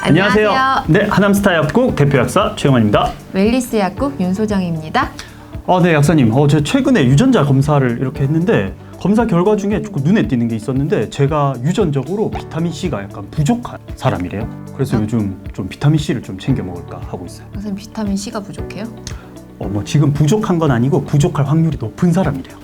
안녕하세요. 네, 하남스타 약국 대표 약사 최영환입니다. 웰리스 약국 윤소정입니다. 어, 네, 약사님. 어, 저 최근에 유전자 검사를 이렇게 했는데 검사 결과 중에 조금 눈에 띄는 게 있었는데 제가 유전적으로 비타민 C가 약간 부족한 사람이래요. 그래서 아. 요즘 좀 비타민 C를 좀 챙겨 먹을까 하고 있어요. 선생님 비타민 C가 부족해요? 어, 뭐 지금 부족한 건 아니고 부족할 확률이 높은 사람이래요.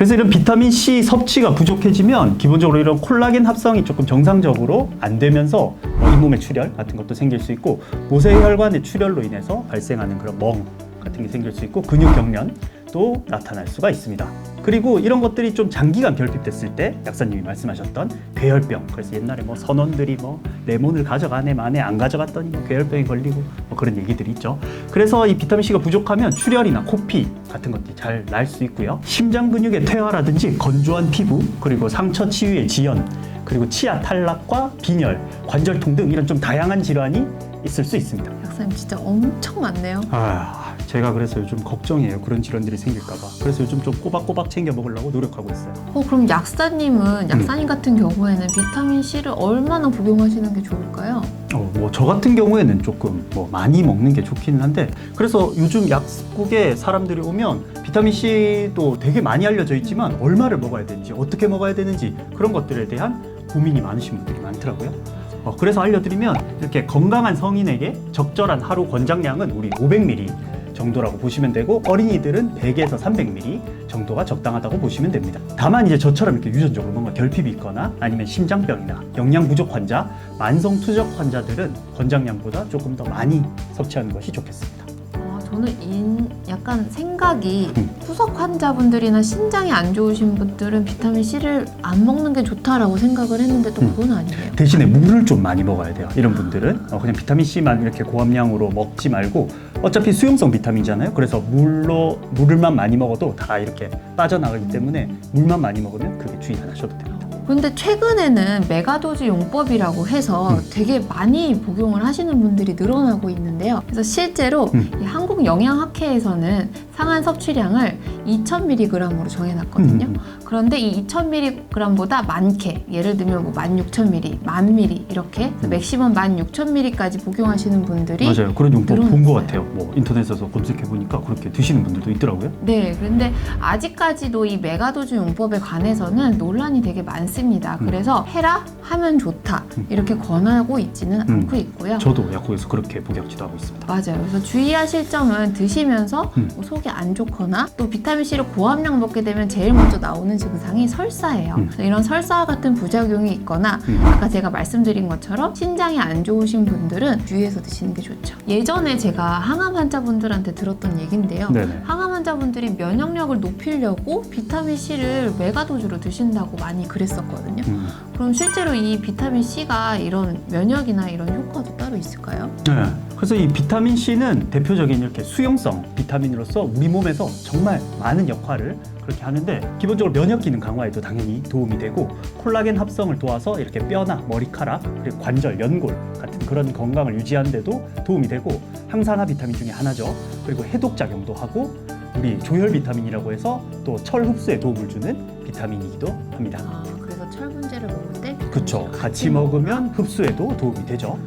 그래서 이런 비타민 C 섭취가 부족해지면 기본적으로 이런 콜라겐 합성이 조금 정상적으로 안 되면서 뭐 잇몸의 출혈 같은 것도 생길 수 있고 모세혈관의 출혈로 인해서 발생하는 그런 멍 같은 게 생길 수 있고 근육 경련도 나타날 수가 있습니다. 그리고 이런 것들이 좀 장기간 결핍됐을 때 약사님이 말씀하셨던 괴혈병 그래서 옛날에 뭐 선원들이 뭐 레몬을 가져가네 마네 안 가져갔더니 뭐 괴혈병에 걸리고 뭐 그런 얘기들이 있죠. 그래서 이 비타민 C가 부족하면 출혈이나 코피 같은 것들이 잘 날 수 있고요. 심장 근육의 퇴화라든지 건조한 피부 그리고 상처 치유의 지연 그리고 치아 탈락과 빈혈, 관절통 등 이런 좀 다양한 질환이 있을 수 있습니다. 약사님 진짜 엄청 많네요. 아, 제가 그래서 요즘 걱정이에요. 그런 질환들이 생길까봐. 그래서 요즘 좀 꼬박꼬박 챙겨 먹으려고 노력하고 있어요. 어 그럼 약사님은 약사님 같은 경우에는 비타민 C를 얼마나 복용하시는 게 좋을까요? 어, 뭐 저 같은 경우에는 조금 뭐 많이 먹는 게 좋기는 한데 그래서 요즘 약국에 사람들이 오면 비타민 C도 되게 많이 알려져 있지만 얼마를 먹어야 되는지 어떻게 먹어야 되는지 그런 것들에 대한 고민이 많으신 분들이 많더라고요. 어, 그래서 알려드리면 이렇게 건강한 성인에게 적절한 하루 권장량은 우리 500ml 정도라고 보시면 되고 어린이들은 100에서 300ml 정도가 적당하다고 보시면 됩니다. 다만 이제 저처럼 이렇게 유전적으로 뭔가 결핍이 있거나 아니면 심장병이나 영양 부족 환자, 만성 투적 환자들은 권장량보다 조금 더 많이 섭취하는 것이 좋겠습니다. 아, 저는 인, 약간 생각이 음. 후석 환자분들이나 신장이 안 좋으신 분들은 비타민 C를 안 먹는 게 좋다라고 생각을 했는데 또 음. 그건 아니에요. 대신에 물을 좀 많이 먹어야 돼요. 이런 분들은 어, 그냥 비타민 C만 이렇게 고함량으로 먹지 말고 어차피 수용성 비타민이잖아요. 그래서 물로 물을만 많이 먹어도 다 이렇게 빠져나가기 때문에 물만 많이 먹으면 그게 주의 안 하셔도 됩니다. 근데 최근에는 메가도즈 용법이라고 해서 음. 되게 많이 복용을 하시는 분들이 늘어나고 있는데요. 그래서 실제로 음. 이 한국영양학회에서는 상한 섭취량을 2,000mg으로 정해놨거든요. 음, 음. 그런데 이 2,000mg보다 많게, 예를 들면 뭐 16,000ml, 10,000ml 이렇게 음. 맥시멈 16,000ml까지 복용하시는 분들이 맞아요. 그런 용법 본 것. 같아요. 뭐 인터넷에서 검색해 보니까 그렇게 드시는 분들도 있더라고요. 네, 그런데 아직까지도 이 메가도즈 용법에 관해서는 논란이 되게 많습니다. 음. 그래서 해라 하면 좋다 음. 이렇게 권하고 있지는 음. 않고 있고요. 저도 약국에서 그렇게 복약지도 하고 있습니다. 맞아요. 그래서 주의하실 점은 드시면서 음. 뭐 속이 안 좋거나 또 비타민 C를 고함량 먹게 되면 제일 먼저 나오는 증상이 설사예요. 음. 그래서 이런 설사와 같은 부작용이 있거나 음. 아까 제가 말씀드린 것처럼 신장이 안 좋으신 분들은 주의해서 드시는 게 좋죠. 예전에 제가 항암 환자분들한테 들었던 얘긴데요. 네네. 항암 환자분들이 면역력을 높이려고 비타민 C를 메가도즈로 드신다고 많이 그랬었거든요. 음. 그럼 실제로 이 비타민 C가 이런 면역이나 이런 효과도 따로 있을까요? 네. 그래서 이 비타민 C는 대표적인 이렇게 수용성 비타민으로서 우리 몸에서 정말 많은 역할을 그렇게 하는데 기본적으로 면역 기능 강화에도 당연히 도움이 되고 콜라겐 합성을 도와서 이렇게 뼈나 머리카락 그리고 관절, 연골 같은 그런 건강을 유지하는 데도 도움이 되고 항산화 비타민 중에 하나죠. 그리고 해독 작용도 하고 우리 조혈 비타민이라고 해서 또 철 흡수에 도움을 주는 비타민이기도 합니다. 아, 그래서 철분제를 먹을 때 그렇죠. C를 같이 먹으면 흡수에도 도움이 되죠.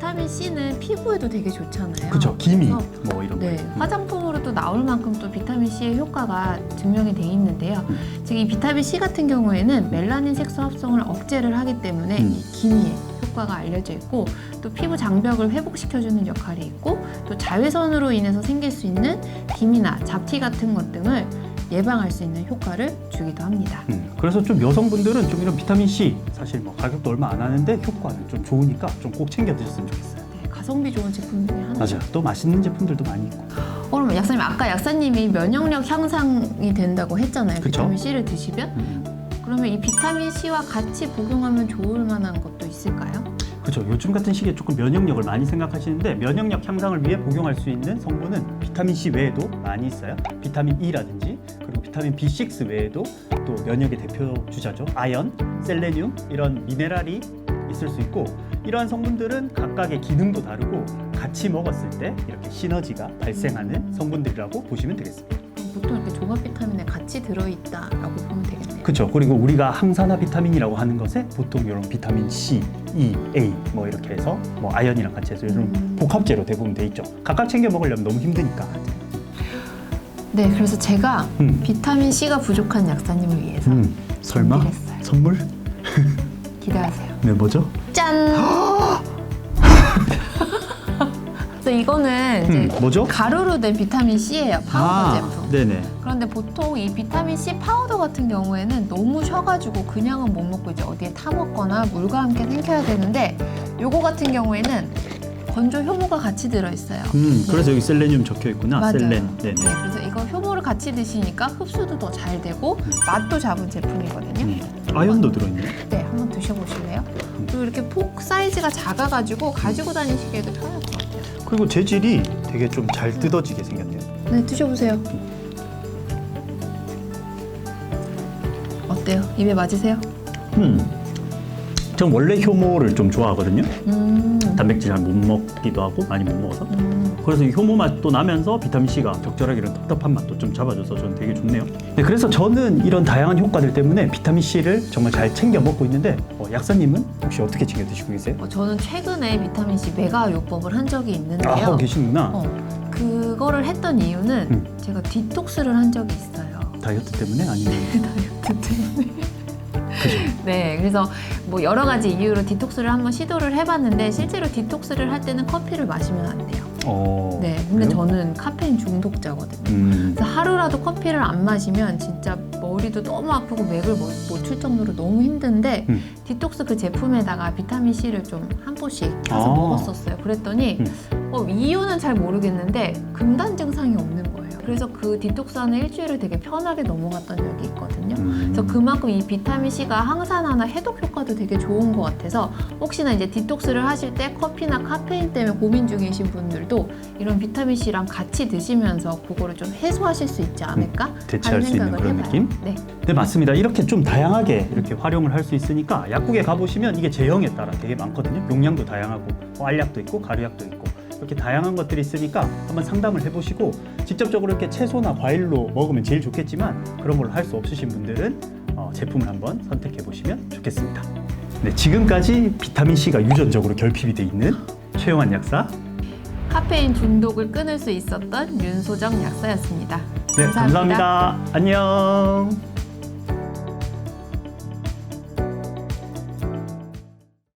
비타민 C는 피부에도 되게 좋잖아요. 그렇죠. 기미 그래서 뭐 이런 네, 거. 음. 화장품으로도 나올 만큼 또 비타민 C의 효과가 증명이 돼 있는데요. 음. 즉이 비타민 C 같은 경우에는 멜라닌 색소 합성을 억제를 하기 때문에 음. 이 기미에 효과가 알려져 있고 또 피부 장벽을 회복시켜주는 역할이 있고 또 자외선으로 인해서 생길 수 있는 기미나 잡티 같은 것 등을 예방할 수 있는 효과를 주기도 합니다. 음, 그래서 좀 여성분들은 좀 이런 비타민 C 사실 뭐 가격도 얼마 안 하는데 효과는 좀 좋으니까 좀 꼭 챙겨 드셨으면 좋겠어요. 네, 가성비 좋은 제품 중에 하나. 맞아요. 또 맛있는 제품들도 많이 있고. 어, 그러면 약사님 아까 약사님이 면역력 향상이 된다고 했잖아요. 그쵸. 비타민 C를 드시면 음, 그러면 이 비타민 C와 같이 복용하면 좋을 만한 것도 있을까요? 그렇죠. 요즘 같은 시기에 조금 면역력을 많이 생각하시는데 면역력 향상을 위해 복용할 수 있는 성분은 비타민 C 외에도 많이 있어요. 비타민 E라든지 비타민 B6 외에도 또 면역의 대표 주자죠. 아연, 셀레늄 이런 미네랄이 있을 수 있고 이러한 성분들은 각각의 기능도 다르고 같이 먹었을 때 이렇게 시너지가 발생하는 성분들이라고 보시면 되겠습니다. 보통 이렇게 종합 비타민에 같이 들어있다라고 보면 되겠네요. 그렇죠. 그리고 우리가 항산화 비타민이라고 하는 것에 보통 이런 비타민 C, E, A 뭐 이렇게 해서 뭐 아연이랑 같이 해서 이런 음. 복합제로 대부분 돼 있죠. 각각 챙겨 먹으려면 너무 힘드니까. 네, 그래서 제가 음. 비타민 C가 부족한 약사님을 위해서 음, 설마 준비했어요. 선물? 기대하세요. 네 뭐죠? 짠! 그래서 이거는 이제 음, 뭐죠? 가루로 된 비타민 C예요. 파우더 제품. 네네. 그런데 보통 이 비타민 C 파우더 같은 경우에는 너무 쉬어가지고 그냥은 못 먹고 이제 어디에 타 먹거나 물과 함께 생겨야 되는데 요거 같은 경우에는 건조 효모가 같이 들어있어요. 음, 네. 그래서 여기 셀레늄 적혀 있구나. 맞아요. 셀렌. 네네. 네, 그래서 이거 효모를 같이 드시니까 흡수도 더 잘 되고 맛도 잡은 제품이거든요. 음, 아연도 들어있네. 네, 한번 드셔보실래요? 그리고 이렇게 폭 사이즈가 작아가지고 가지고 다니시기에도 편할 것 같아요. 그리고 재질이 되게 좀 잘 뜯어지게 생겼네요. 네, 드셔보세요. 어때요? 입에 맞으세요? 음, 전 원래 효모를 좀 좋아하거든요. 음, 단백질 잘 못 먹기도 하고 많이 못 먹어서. 음, 그래서 이 효모 맛도 나면서 비타민 C가 적절하게 이런 텁텁한 맛도 좀 잡아줘서 저는 되게 좋네요. 네, 그래서 저는 이런 다양한 효과들 때문에 비타민 C를 정말 잘 챙겨 먹고 있는데 어, 약사님은 혹시 어떻게 챙겨 드시고 계세요? 어, 저는 최근에 비타민 C 메가 요법을 한 적이 있는데요. 아, 하고 계시는구나. 어, 그거를 했던 이유는 음. 제가 디톡스를 한 적이 있어요. 다이어트 때문에 아니면 다이어트 때문에. 네, 그래서 뭐 여러 가지 이유로 디톡스를 한번 시도를 해봤는데 실제로 디톡스를 할 때는 커피를 마시면 안 돼요. 어. 네, 근데 그래요? 저는 카페인 중독자거든요. 음. 그래서 하루라도 커피를 안 마시면 진짜 머리도 너무 아프고 맥을 못, 못칠 정도로 너무 힘든데 음. 디톡스 그 제품에다가 비타민 C를 좀 한 포씩 켜서 아. 먹었었어요. 그랬더니 음. 어, 이유는 잘 모르겠는데 금단 증상이 없는 거예요. 그래서 그 디톡스하는 일주일을 되게 편하게 넘어갔던 적이 있거든요. 음. 그래서 그만큼 이 비타민 C가 항산화나 해독 효과도 되게 좋은 것 같아서 혹시나 이제 디톡스를 하실 때 커피나 카페인 때문에 고민 중이신 분들도 이런 비타민 C랑 같이 드시면서 그거를 좀 해소하실 수 있지 않을까 음, 대체할 하는 수 있는 그런 해봐요. 느낌? 네. 네 맞습니다. 이렇게 좀 다양하게 이렇게 활용을 할 수 있으니까 약국에 가보시면 이게 제형에 따라 되게 많거든요. 용량도 다양하고 뭐 알약도 있고 가루약도 있고 이렇게 다양한 것들이 있으니까 한번 상담을 해보시고 직접적으로 이렇게 채소나 과일로 먹으면 제일 좋겠지만 그런 걸할수 없으신 분들은 어, 제품을 한번 선택해 보시면 좋겠습니다. 네 지금까지 비타민 C가 유전적으로 결핍이 돼 있는 최영환 약사. 카페인 중독을 끊을 수 있었던 윤소정 약사였습니다. 네 감사합니다. 안녕.